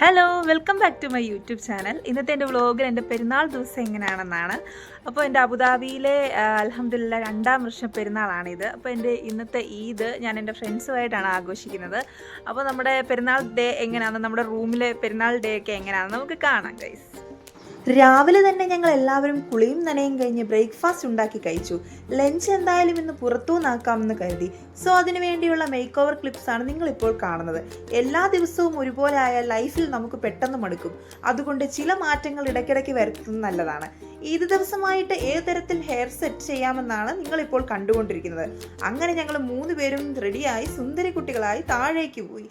Hello welcome back to my YouTube channel ഇന്നത്തെ എന്റെ വ്ളോഗിൽ എന്റെ പെരുന്നാൾ ദിവസം എങ്ങനെയാണെന്നാണ്. അപ്പോൾ എന്റെ അബുദാബിയിലെ അലഹമില്ല രണ്ടാം വർഷം പെരുന്നാളാണിത്. അപ്പോൾ എന്റെ ഇന്നത്തെ ഈദ് ഞാൻ എന്റെ ഫ്രണ്ട്സുമായിട്ടാണ് ആഘോഷിക്കുന്നത്. അപ്പോൾ നമ്മുടെ പെരുന്നാൾ ഡേ എങ്ങനെയാണെന്ന് നമ്മുടെ റൂമിലെ പെരുന്നാൾ ഡേ ഒക്കെ എങ്ങനെയാണെന്ന് നമുക്ക് കാണാം ഗൈസ് രാവിലെ തന്നെ ഞങ്ങൾ എല്ലാവരും കുളിയും നനയും കഴിഞ്ഞ് ബ്രേക്ക്ഫാസ്റ്റ് ഉണ്ടാക്കി കഴിച്ചു. ലഞ്ച് എന്തായാലും ഇന്ന് പുറത്തുനിന്നാക്കാമെന്ന് കരുതി. സോ അതിനു വേണ്ടിയുള്ള മേക്ക് ഓവർ ക്ലിപ്സ് ആണ് നിങ്ങൾ ഇപ്പോൾ കാണുന്നത്. എല്ലാ ദിവസവും ഒരുപോലെ ആയ ലൈഫിൽ നമുക്ക് പെട്ടെന്ന് മടുക്കും. അതുകൊണ്ട് ചില മാറ്റങ്ങൾ ഇടയ്ക്കിടയ്ക്ക് വരുത്തുന്നത് നല്ലതാണ്. ഏത് ദിവസമായിട്ട് ഏത് തരത്തിൽ ഹെയർ സെറ്റ് ചെയ്യാമെന്നാണ് നിങ്ങൾ ഇപ്പോൾ കണ്ടുകൊണ്ടിരിക്കുന്നത്. അങ്ങനെ ഞങ്ങൾ മൂന്ന് പേരും റെഡിയായി സുന്ദരി കുട്ടികളായി താഴേക്ക് പോയി.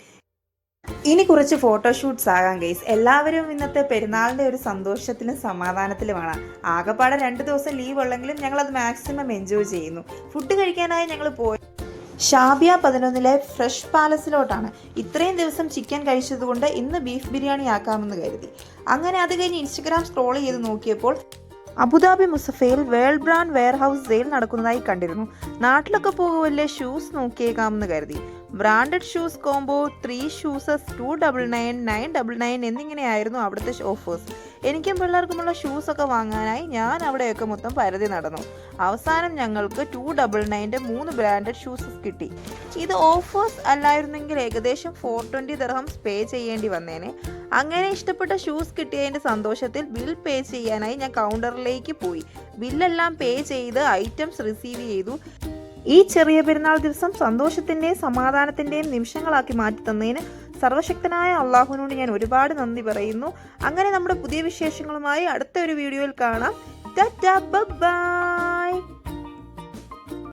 ഇനി കുറച്ച് ഫോട്ടോഷൂട്ട്സ് ആകാം ഗൈസ് എല്ലാവരും ഇന്നത്തെ പെരുന്നാളിന്റെ ഒരു സന്തോഷത്തിലും സമാധാനത്തിലുമാണ്. ആകെപ്പാടെ രണ്ട് ദിവസം ലീവ് ഉള്ളെങ്കിലും ഞങ്ങൾ അത് മാക്സിമം എൻജോയ് ചെയ്യുന്നു. ഫുഡ് കഴിക്കാനായി ഞങ്ങൾ പോയി. ഷാബിയ പതിനൊന്നിലെ ഫ്രഷ് പാലസിലോട്ടാണ്. ഇത്രയും ദിവസം ചിക്കൻ കഴിച്ചതുകൊണ്ട് ഇന്ന് ബീഫ് ബിരിയാണി ആക്കാമെന്ന് കരുതി. അങ്ങനെ അത് കഴിഞ്ഞ് ഇൻസ്റ്റഗ്രാം സ്ക്രോൾ ചെയ്ത് നോക്കിയപ്പോൾ അബുദാബി മുസഫയിൽ വേൾഡ് ബ്രാൻഡ് വെയർഹൗസ് സെയിൽ നടക്കുന്നതായി കണ്ടിരുന്നു. നാട്ടിലൊക്കെ പോകുമല്ലേ ഷൂസ് നോക്കിയേക്കാമെന്ന് കരുതി. Branded shoes combo three shoeses two double nine nine double nine എന്നിങ്ങനെയായിരുന്നു അവിടുത്തെ ഓഫേഴ്സ് എനിക്കും പിള്ളേർക്കുമുള്ള ഷൂസൊക്കെ വാങ്ങാനായി ഞാൻ അവിടെയൊക്കെ മൊത്തം പരതി നടന്നു. അവസാനം ഞങ്ങൾക്ക് ടു ഡബിൾ നയന്റെ മൂന്ന് ബ്രാൻഡഡ് ഷൂസസ് കിട്ടി. ഇത് ഓഫേഴ്സ് അല്ലായിരുന്നെങ്കിൽ ഏകദേശം ഫോർ ട്വന്റി ദർഹംസ് പേ ചെയ്യേണ്ടി വന്നേനെ. അങ്ങനെ ഇഷ്ടപ്പെട്ട ഷൂസ് കിട്ടിയതിന്റെ സന്തോഷത്തിൽ ബിൽ പേ ചെയ്യാനായി ഞാൻ കൗണ്ടറിലേക്ക് പോയി. ബില്ലെല്ലാം പേ ചെയ്ത് ഐറ്റംസ് റിസീവ് ചെയ്തു. ഈ ചെറിയ പെരുന്നാൾ ദിവസം സന്തോഷത്തിന്റെയും സമാധാനത്തിന്റെയും നിമിഷങ്ങളാക്കി മാറ്റി തന്നതിന് സർവശക്തനായ അള്ളാഹുവിനോട് ഞാൻ ഒരുപാട് നന്ദി പറയുന്നു. അങ്ങനെ നമ്മുടെ പുതിയ വിശേഷങ്ങളുമായി അടുത്ത ഒരു വീഡിയോയിൽ കാണാം. ബൈ